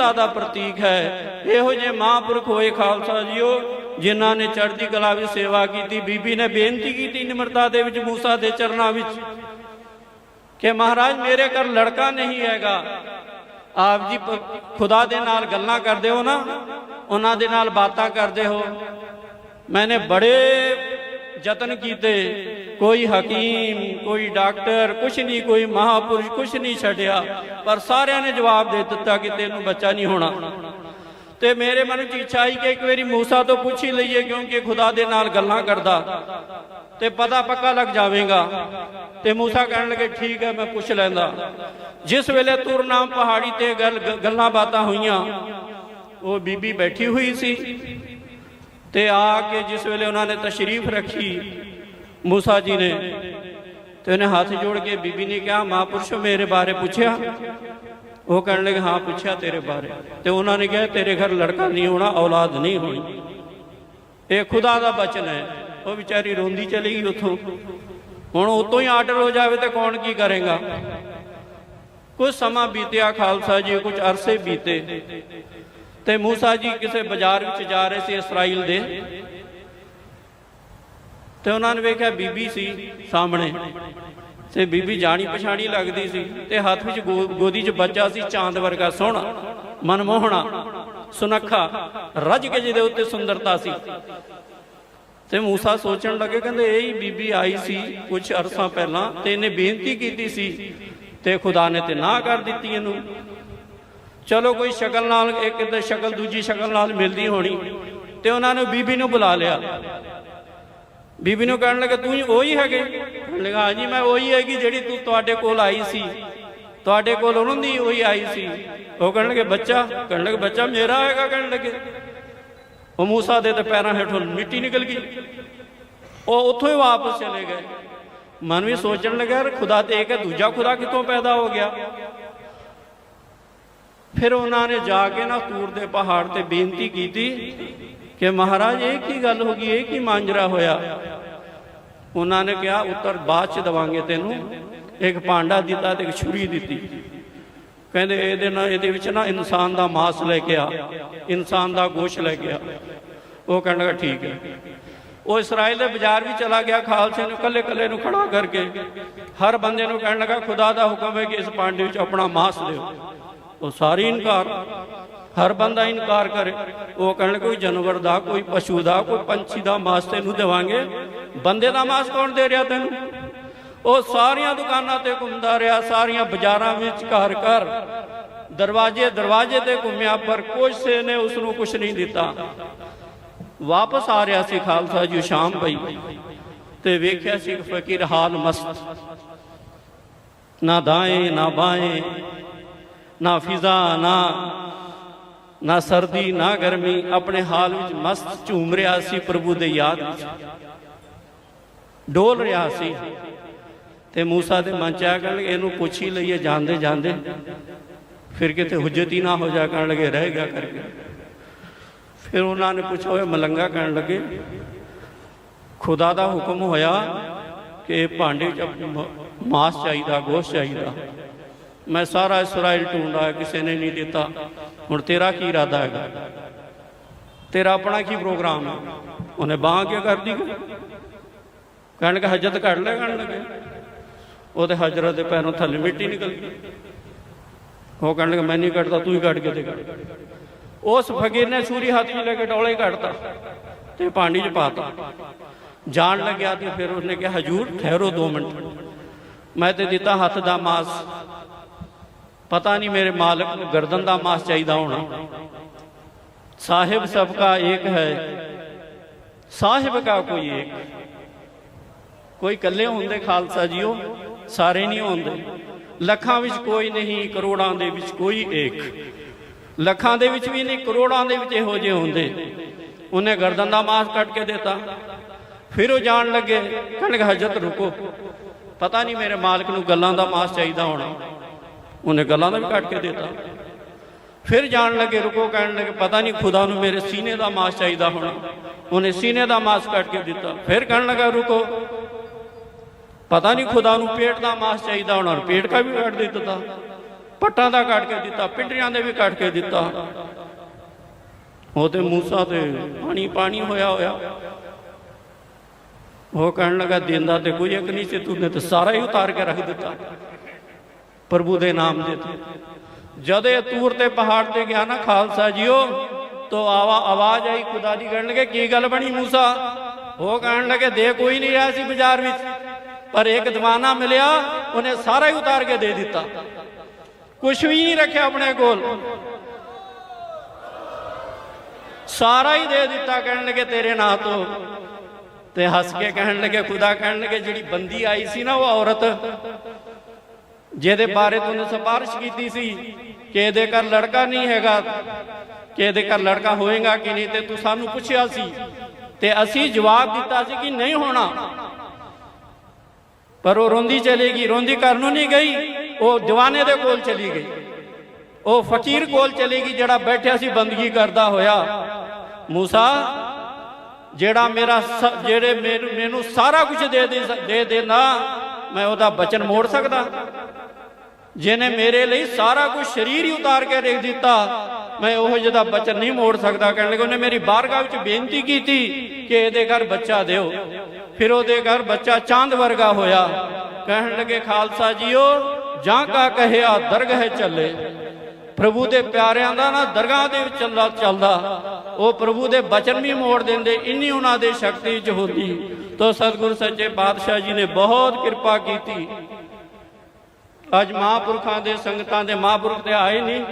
ਨਿਮਰਤਾ ਦਾ ਪ੍ਰਤੀਕ ਹੈ। ਇਹੋ ਜਿਹੇ ਮਹਾਂਪੁਰਖ ਹੋਏ ਖਾਲਸਾ ਜੀਓ, ਜਿਨ੍ਹਾਂ ਨੇ ਚੜ੍ਹਦੀ ਕਲਾ ਵਿੱਚ ਸੇਵਾ ਕੀਤੀ, ਬੀਬੀ ਨੇ ਬੇਨਤੀ ਕੀਤੀ ਨਿਮਰਤਾ ਦੇ ਵਿੱਚ, ਮੂਸਾ ਦੇ ਚਰਨਾਂ ਵਿੱਚ, ਕਿ ਮਹਾਰਾਜ ਮੇਰੇ ਘਰ ਲੜਕਾ ਨਹੀਂ ਹੈਗਾ। ਆਪ ਜੀ ਖੁਦਾ ਦੇ ਨਾਲ ਗੱਲਾਂ ਕਰਦੇ ਹੋ ਨਾ, ਉਹਨਾਂ ਦੇ ਨਾਲ ਬਾਤਾਂ ਕਰਦੇ ਹੋ। ਮੈਨੇ ਬੜੇ ਯਤਨ ਕੀਤੇ, ਕੋਈ ਹਕੀਮ, ਕੋਈ ਡਾਕਟਰ, ਕੁਛ ਨਹੀਂ ਕੋਈ ਮਹਾਪੁਰਸ਼, ਕੁਛ ਨਹੀਂ ਛੱਡਿਆ, ਪਰ ਸਾਰਿਆਂ ਨੇ ਜਵਾਬ ਦੇ ਦਿੱਤਾ ਕਿ ਤੈਨੂੰ ਬੱਚਾ ਨਹੀਂ ਹੋਣਾ। ਤੇ ਮੇਰੇ ਮਨ ਵਿੱਚ ਇੱਛਾ ਆਈ ਕਿ ਇੱਕ ਵਾਰੀ ਮੂਸਾ ਤੋਂ ਪੁੱਛ ਹੀ ਲਈਏ ਕਿਉਂਕਿ ਖੁਦਾ ਦੇ ਨਾਲ ਗੱਲਾਂ ਕਰਦਾ। ਤੇ ਪਤਾ ਪੱਕਾ ਲੱਗ ਜਾਵੇਗਾ। ਤੇ ਮੂਸਾ ਕਹਿਣ ਲੱਗੇ, ਠੀਕ ਹੈ, ਮੈਂ ਪੁੱਛ ਲੈਂਦਾ। ਜਿਸ ਵੇਲੇ ਤੁਰਨਾਮ ਪਹਾੜੀ ਤੇ ਗੱਲ ਗੱਲਾਂ ਬਾਤਾਂ ਹੋਈਆਂ, ਉਹ ਬੀਬੀ ਬੈਠੀ ਹੋਈ ਸੀ। ਤੇ ਆ ਕੇ ਜਿਸ ਵੇਲੇ ਉਹਨਾਂ ਨੇ ਤਸ਼ਰੀਫ ਰੱਖੀ, ਮੂਸਾ ਜੀ ਨੇ, ਤੇ ਉਹਨੇ ਹੱਥ ਜੋੜ ਕੇ ਬੀਬੀ ਨੇ ਕਿਹਾ ਮਹਾਂਪੁਰਸ਼ੋ ਮੇਰੇ ਬਾਰੇ ਪੁੱਛਿਆ। ਉਹ ਕਹਿਣ ਲੱਗੇ, ਹਾਂ, ਪੁੱਛਿਆ ਤੇਰੇ ਬਾਰੇ। ਤੇ ਉਹਨਾਂ ਨੇ ਕਿਹਾ, ਤੇਰੇ ਘਰ ਲੜਕਾ ਨਹੀਂ ਹੋਣਾ, ਔਲਾਦ ਨਹੀਂ ਹੋਣੀ। ਇਹ ਖੁਦਾ ਦਾ ਬਚਨ ਹੈ। ਉਹ ਵਿਚਾਰੀ ਰੋਂਦੀ ਚਲੀ ਗਈ ਉੱਥੋਂ। ਹੁਣ ਉਤੋਂ ਹੀ ਆਰਡਰ ਹੋ ਜਾਵੇ ਤੇ ਕੌਣ ਕੀ ਕਰੇਗਾ? ਕੁਝ ਸਮਾਂ ਬੀਤਿਆ ਖਾਲਸਾ ਜੀ ਕੁਝ ਅਰਸੇ ਬੀਤੇ। ਤੇ ਮੂਸਾ ਜੀ ਕਿਸੇ ਬਾਜ਼ਾਰ ਵਿੱਚ ਜਾ ਰਹੇ ਸੀ ਇਸਰਾਈਲ ਦੇ। ਤੇ ਉਹਨਾਂ ਨੇ ਵੇਖਿਆ ਬੀਬੀ ਸੀ ਸਾਹਮਣੇ। ਤੇ ਬੀਬੀ ਜਾਣੀ ਪਛਾਣੀ ਲੱਗਦੀ ਸੀ ਤੇ ਹੱਥ ਵਿੱਚ ਗੋਦੀ 'ਚ ਬੱਚਾ ਸੀ ਚਾਂਦ ਵਰਗਾ ਸੋਹਣਾ, ਮਨਮੋਹਣਾ, ਸੁਨੱਖਾ, ਰਜ ਕੇ ਜਿਹਦੇ ਉੱਤੇ ਸੁੰਦਰਤਾ ਸੀ। ਤੇ ਮੂਸਾ ਸੋਚਣ ਲੱਗੇ, ਕਹਿੰਦੇ, ਇਹ ਹੀ ਬੀਬੀ ਆਈ ਸੀ ਕੁਝ ਅਰਸਾਂ ਪਹਿਲਾਂ ਤੇ ਇਹਨੇ ਬੇਨਤੀ ਕੀਤੀ ਸੀ ਤੇ ਖੁਦਾ ਨੇ ਤੇ ਨਾ ਕਰ ਦਿੱਤੀ ਇਹਨੂੰ। ਚਲੋ ਕੋਈ ਸ਼ਕਲ ਨਾਲ, ਇੱਕ ਤੇ ਸ਼ਕਲ ਦੂਜੀ ਸ਼ਕਲ ਨਾਲ ਮਿਲਦੀ ਹੋਣੀ। ਤੇ ਉਹਨਾਂ ਨੇ ਬੀਬੀ ਨੂੰ ਬੁਲਾ ਲਿਆ। ਬੀਬੀ ਨੂੰ ਕਹਿਣ ਲੱਗੇ, ਤੂੰ ਹੀ ਉਹੀ ਹੈਗੇ? ਕਹਿਣ ਹਾਂਜੀ, ਮੈਂ ਉਹੀ ਹੈਗੀ ਜਿਹੜੀ ਤੂੰ ਤੁਹਾਡੇ ਕੋਲ ਆਈ ਸੀ। ਤੁਹਾਡੇ ਕੋਲ ਉਹਨਾਂ ਦੀ ਉਹੀ ਆਈ ਸੀ। ਉਹ ਕਹਿਣ ਲੱਗੇ, ਬੱਚਾ। ਕਹਿਣ ਲੱਗੇ, ਬੱਚਾ ਮੇਰਾ ਹੈਗਾ। ਕਹਿਣ ਲੱਗੇ। ਉਹ ਮੂਸਾ ਦੇ ਤੇ ਪੈਰਾਂ ਹੇਠੋਂ ਮਿੱਟੀ ਨਿਕਲ ਗਈ। ਉਹ ਉੱਥੋਂ ਹੀ ਵਾਪਸ ਚਲੇ ਗਏ। ਮਨ ਵੀ ਸੋਚਣ ਲੱਗਾ, ਯਾਰ ਖੁਦਾ ਤੇ ਇੱਕ ਹੈ, ਦੂਜਾ ਖੁਦਾ ਕਿੱਥੋਂ ਪੈਦਾ ਹੋ ਗਿਆ? ਫਿਰ ਉਹਨਾਂ ਨੇ ਜਾ ਕੇ ਨਾ ਤੂਰ ਦੇ ਪਹਾੜ ਤੇ ਬੇਨਤੀ ਕੀਤੀ ਕਿ ਮਹਾਰਾਜ, ਇਹ ਕੀ ਗੱਲ ਹੋ ਗਈ? ਇਹ ਕੀ ਮਾਂਜਰਾ ਹੋਇਆ? ਉਹਨਾਂ ਨੇ ਕਿਹਾ, ਉੱਤਰ ਬਾਅਦ ਚ ਦਵਾਂਗੇ ਤੈਨੂੰ। ਇੱਕ ਭਾਂਡਾ ਦਿੱਤਾ ਤੇ ਇੱਕ ਛੁਰੀ ਦਿੱਤੀ। ਕਹਿੰਦੇ, ਇਹਦੇ ਨਾਲ, ਇਹਦੇ ਵਿੱਚ ਨਾ ਇਨਸਾਨ ਦਾ ਮਾਸ ਲੈ ਕੇ ਆ। ਇਨਸਾਨ ਦਾ ਗੋਸ਼ ਲੈ ਕੇ ਆ। ਉਹ ਕਹਿਣ ਲੱਗਾ ਠੀਕ ਹੈ। ਉਹ ਇਸਰਾਇਲ ਦੇ ਬਾਜ਼ਾਰ ਵੀ ਚਲਾ ਗਿਆ, ਖਾਲਸੇ ਨੂੰ ਕੱਲੇ ਕੱਲੇ ਨੂੰ ਖੜਾ ਕਰਕੇ। ਹਰ ਬੰਦੇ ਨੂੰ ਕਹਿਣ ਲੱਗਾ, ਖੁਦਾ ਦਾ ਹੁਕਮ ਹੈ ਕਿ ਇਸ ਪਾਂਡੇ ਵਿੱਚ ਆਪਣਾ ਮਾਸ ਲਿਓ। ਉਹ ਸਾਰੇ ਇਨਕਾਰ, ਹਰ ਬੰਦਾ ਇਨਕਾਰ ਕਰੇ। ਉਹ ਕਹਿਣ ਕੋਈ ਜਾਨਵਰ ਦਾ, ਕੋਈ ਪਸ਼ੂ ਦਾ, ਕੋਈ ਪੰਛੀ ਦਾ ਮਾਸ ਤੈਨੂੰ ਦੇਵਾਂਗੇ। ਬੰਦੇ ਦਾ ਮਾਸ ਕੌਣ ਦੇ ਰਿਹਾ ਤੈਨੂੰ? ਉਹ ਸਾਰੀਆਂ ਦੁਕਾਨਾਂ ਤੇ ਘੁੰਮਦਾ ਰਿਹਾ, ਸਾਰੀਆਂ ਬਾਜ਼ਾਰਾਂ ਵਿੱਚ ਘਰ ਘਰ। ਦਰਵਾਜ਼ੇ ਦਰਵਾਜ਼ੇ ਤੇ ਘੁੰਮਿਆ, ਪਰ ਕਿਸੇ ਨੇ ਉਸ ਨੂੰ ਕੁਝ ਨਹੀਂ ਦਿੱਤਾ। ਵਾਪਸ ਆ ਰਿਹਾ ਸੀ ਖਾਲਸਾ ਜੀ ਸ਼ਾਮ ਪਈ ਤੇ ਵੇਖਿਆ ਸੀ ਇੱਕ ਫਕੀਰ ਹਾਲ ਮਸਤ। ਨਾ ਦਾਏ, ਨਾ ਬਾਏ, ਨਾ ਫਿਜ਼ਾ, ਨਾ ਨਾ ਸਰਦੀ, ਨਾ ਗਰਮੀ, ਆਪਣੇ ਹਾਲ ਵਿੱਚ ਮਸਤ ਝੂਮ ਰਿਹਾ ਸੀ ਪ੍ਰਭੂ ਦੇ ਯਾਦ ਵਿੱਚ। ਡੋਲ ਰਿਹਾ ਸੀ। ਤੇ ਮੂਸਾ ਦੇ ਮਨ ਚ ਆ ਕਹਿਣ ਲੱਗੇ ਇਹਨੂੰ ਪੁੱਛ ਹੀ ਲਈਏ, ਜਾਂਦੇ ਜਾਂਦੇ। ਫਿਰ ਕਿਤੇ ਹੁਜਤ ਹੀ ਨਾ ਹੋ ਜਾ ਕਹਿਣ ਲੱਗੇ ਰਹੇਗਾ ਕਰਕੇ। ਫਿਰ ਉਹਨਾਂ ਨੇ ਪੁੱਛਿਆ ਹੋਏ ਮਲੰਗਾ ਕਹਿਣ ਲੱਗੇ, ਖੁਦਾ ਦਾ ਹੁਕਮ ਹੋਇਆ ਕਿ ਭਾਂਡੇ ਚ ਮਾਸ ਚਾਹੀਦਾ, ਗੋਸ਼ ਚਾਹੀਦਾ। ਮੈਂ ਸਾਰਾ ਇਸਰਾਇਲ ਢੂੰਡਾ ਕਿਸੇ ਨੇ ਨਹੀਂ ਦਿੱਤਾ। ਹੁਣ ਤੇਰਾ ਕੀ ਇਰਾਦਾ ਹੈਗਾ? ਤੇਰਾ ਆਪਣਾ ਕੀ ਪ੍ਰੋਗਰਾਮ ਹੈ? ਉਹਨੇ ਬਾਹ ਕੇ ਕਰਦੀ? ਕਹਿਣ ਲੱਗਾ ਹਜਤ ਕੱਢ ਲੈ, ਕਹਿਣ ਲੱਗੇ। ਉਹਦੇ ਹਜਰਤ ਦੇ ਪੈਰੋਂ ਥੱਲੇ ਮਿੱਟੀ ਨਿਕਲ ਗਈ। ਉਹ ਕਹਿਣ ਲੱਗਾ, ਮੈਂ ਨਹੀਂ ਕੱਢਦਾ, ਤੂੰ ਹੀ ਕੱਢ ਕੇ ਦੇ। ਕੱਢ ਉਸ ਫਕੀਰ ਨੇ ਸੂਰੀ ਹੱਥ 'ਚ ਲੈ ਕੇ ਡੋਲੇ ਕੱਢਤਾ ਤੇ ਪਾਣੀ 'ਚ ਪਾਤਾ। ਜਾਣ ਲੱਗਿਆ ਤੇ ਫਿਰ ਉਸਨੇ ਕਿਹਾ, ਹਜੂਰ, ਠਹਿਰੋ 2 ਮਿੰਟ। ਮੈਂ ਤੇ ਦਿੱਤਾ ਹੱਥ ਦਾ ਮਾਸ। ਪਤਾ ਨਹੀਂ ਮੇਰੇ ਮਾਲਕ ਨੂੰ ਗਰਦਨ ਦਾ ਮਾਸ ਚਾਹੀਦਾ ਹੋਣਾ। ਸਾਹਿਬ ਸਭ ਕਾ ਏਕ ਹੈ। ਸਾਹਿਬ ਕਾ ਕੋਈ ਏਕ? ਕੋਈ ਇਕੱਲੇ ਹੁੰਦੇ ਖਾਲਸਾ ਜੀਓ? ਸਾਰੇ ਨਹੀਂ ਹੁੰਦੇ। ਲੱਖਾਂ ਵਿੱਚ ਕੋਈ ਨਹੀਂ, ਕਰੋੜਾਂ ਦੇ ਵਿੱਚ ਕੋਈ ਏਕ। ਲੱਖਾਂ ਦੇ ਵਿੱਚ ਵੀ ਨਹੀਂ, ਕਰੋੜਾਂ ਦੇ ਵਿੱਚ ਇਹੋ ਜਿਹੇ ਹੁੰਦੇ। ਉਹਨੇ ਗਰਦਨ ਦਾ ਮਾਸ ਕੱਟ ਕੇ ਦਿੱਤਾ। ਫਿਰ ਉਹ ਜਾਣ ਲੱਗੇ ਕਹਿਣਗੇ ਹਜਰਤ ਰੁਕੋ। ਪਤਾ ਨਹੀਂ ਮੇਰੇ ਮਾਲਕ ਨੂੰ ਗੱਲਾਂ ਦਾ ਮਾਸ ਚਾਹੀਦਾ ਹੋਣਾ। ਉਹਨੇ ਗੱਲਾਂ ਦਾ ਵੀ ਕੱਟ ਕੇ ਦਿੱਤਾ। ਫਿਰ ਜਾਣ ਲੱਗੇ, ਰੁਕੋ, ਕਹਿਣ ਲੱਗੇ, ਪਤਾ ਨਹੀਂ ਖੁਦਾ ਨੂੰ ਮੇਰੇ ਸੀਨੇ ਦਾ ਮਾਸ ਚਾਹੀਦਾ ਹੋਣਾ। ਉਹਨੇ ਸੀਨੇ ਦਾ ਮਾਸ ਕੱਟ ਕੇ ਦਿੱਤਾ। ਫਿਰ ਕਹਿਣ ਲੱਗਾ, ਰੁਕੋ। ਪਤਾ ਨਹੀਂ ਖੁਦਾ ਨੂੰ ਪੇਟ ਦਾ ਮਾਸ ਚਾਹੀਦਾ ਹੋਣਾ। ਪੇਟ ਕਾ ਵੀ ਕੱਟ ਦਿੱਤਾ। ਪੱਟਾਂ ਦਾ ਕੱਟ ਕੇ ਦਿੱਤਾ, ਪਿੰਡਰੀਆਂ ਦੇ ਵੀ ਕੱਟ ਕੇ ਦਿੱਤਾ। ਉਹ ਤੇ ਮੂਸਾ ਤੇ ਪਾਣੀ ਪਾਣੀ ਹੋਇਆ ਹੋਇਆ। ਉਹ ਕਹਿਣ ਲੱਗਾ ਦਿੰਦਾ ਤੇ ਕੋਈ ਇੱਕ ਨਹੀਂ ਸੀ, ਤੂੰ ਤੇ ਸਾਰਾ ਹੀ ਉਤਾਰ ਕੇ ਰੱਖ ਦਿੱਤਾ। ਪ੍ਰਭੂ ਦੇ ਨਾਮ ਦੇ ਤੇ। ਜਦ ਇਹ ਤੂਰ ਤੇ ਪਹਾੜ ਤੇ ਗਿਆ ਨਾ ਖਾਲਸਾ ਜੀਓ, ਤੋ ਆਵਾ ਆਵਾਜ਼ ਆਈ, ਖੁਦਾ ਦੀ ਕਹਿਣ ਲੱਗੇ, ਕੀ ਗੱਲ ਬਣੀ ਮੂਸਾ? ਉਹ ਕਹਿਣ ਲੱਗੇ, ਦੇ ਕੋਈ ਨਹੀਂ ਰਿਹਾ ਸੀ ਬਾਜ਼ਾਰ ਵਿੱਚ, ਪਰ ਇੱਕ ਦੀਵਾਨਾ ਮਿਲਿਆ, ਉਹਨੇ ਸਾਰਾ ਹੀ ਉਤਾਰ ਕੇ ਦੇ ਦਿੱਤਾ। ਕੁਝ ਵੀ ਨਹੀਂ ਰੱਖਿਆ ਆਪਣੇ ਕੋਲ। ਸਾਰਾ ਹੀ ਦੇ ਦਿੱਤਾ ਕਹਿਣ ਲੱਗੇ ਤੇਰੇ ਨਾਂ ਤੋਂ। ਤੇ ਹੱਸ ਕੇ ਕਹਿਣ ਲੱਗੇ ਖੁਦਾ ਕਹਿਣ ਲੱਗੇ ਜਿਹੜੀ ਬੰਦੀ ਆਈ ਸੀ ਨਾ ਉਹ ਔਰਤ, ਜਿਹਦੇ ਬਾਰੇ ਤੂੰ ਸਿਫਾਰਿਸ਼ ਕੀਤੀ ਸੀ ਕਿ ਇਹਦੇ ਘਰ ਲੜਕਾ ਨਹੀਂ ਹੈਗਾ, ਕਿ ਇਹਦੇ ਘਰ ਲੜਕਾ ਹੋਏਗਾ ਕਿ ਨਹੀਂ, ਤੇ ਤੂੰ ਸਾਨੂੰ ਪੁੱਛਿਆ ਸੀ। ਤੇ ਅਸੀਂ ਜਵਾਬ ਦਿੱਤਾ ਸੀ ਕਿ ਨਹੀਂ ਹੋਣਾ। ਪਰ ਉਹ ਰੋਂਦੀ ਚਲੀ ਗਈ, ਰੋਂਦੀ ਘਰ ਨੂੰ ਨਹੀਂ ਗਈ, ਉਹ ਦੀਵਾਨੇ ਦੇ ਕੋਲ ਚਲੀ ਗਈ। ਉਹ ਫਕੀਰ ਕੋਲ ਚਲੀ ਗਈ, ਜਿਹੜਾ ਬੈਠਿਆ ਸੀ, ਬੰਦਗੀ ਕਰਦਾ ਹੋਇਆ। ਮੂਸਾ, ਜਿਹੜਾ ਮੇਰਾ ਜਿਹੜੇ ਮੈਨੂੰ ਮੈਨੂੰ ਸਾਰਾ ਕੁਝ ਦੇ ਦੇ ਦੇ ਦੇਣਾ ਮੈਂ ਉਹਦਾ ਬਚਨ ਮੋੜ ਸਕਦਾ। ਜਿਹਨੇ ਮੇਰੇ ਲਈ ਸਾਰਾ ਕੁਝ ਸਰੀਰ ਹੀ ਉਤਾਰ ਕੇ ਰੱਖ ਦਿੱਤਾ ਮੈਂ ਉਹ ਜਿਹਦਾ ਬਚਨ ਨਹੀਂ ਮੋੜ ਸਕਦਾ ਕਹਿਣ ਲੱਗੇ। ਉਹਨੇ ਮੇਰੀ ਬਾਰਗਾਹ ਵਿੱਚ ਬੇਨਤੀ ਕੀਤੀ ਕਿ ਇਹਦੇ ਘਰ ਬੱਚਾ ਦਿਓ। ਫਿਰ ਉਹਦੇ ਘਰ ਬੱਚਾ ਚਾਂਦ ਵਰਗਾ ਹੋਇਆ। ਕਹਿਣ ਲੱਗੇ, ਖਾਲਸਾ ਜੀਓ, ਜਾਂ ਕਾ ਕਹਿਆ ਦਰਗਹ ਚੱਲੇ। ਪ੍ਰਭੂ ਦੇ ਪਿਆਰਿਆਂ ਦਾ ਨਾ ਦਰਗਾਹ ਦੇ ਵਿੱਚ ਚੱਲਦਾ ਚੱਲਦਾ, ਉਹ ਪ੍ਰਭੂ ਦੇ ਬਚਨ ਵੀ ਮੋੜ ਦਿੰਦੇ। ਇੰਨੀ ਉਹਨਾਂ ਦੇ ਸ਼ਕਤੀ ਚ ਹੁੰਦੀ। ਤੋ ਸਤਿਗੁਰ ਸੱਚੇ ਪਾਤਸ਼ਾਹ ਜੀ ਨੇ ਬਹੁਤ ਕਿਰਪਾ ਕੀਤੀ। ਅੱਜ ਮਹਾਂਪੁਰਖਾਂ ਦੇ ਸੰਗਤਾਂ ਦੇ ਮਹਾਂਪੁਰਖ ਤੇ ਆਏ ਨਹੀਂ।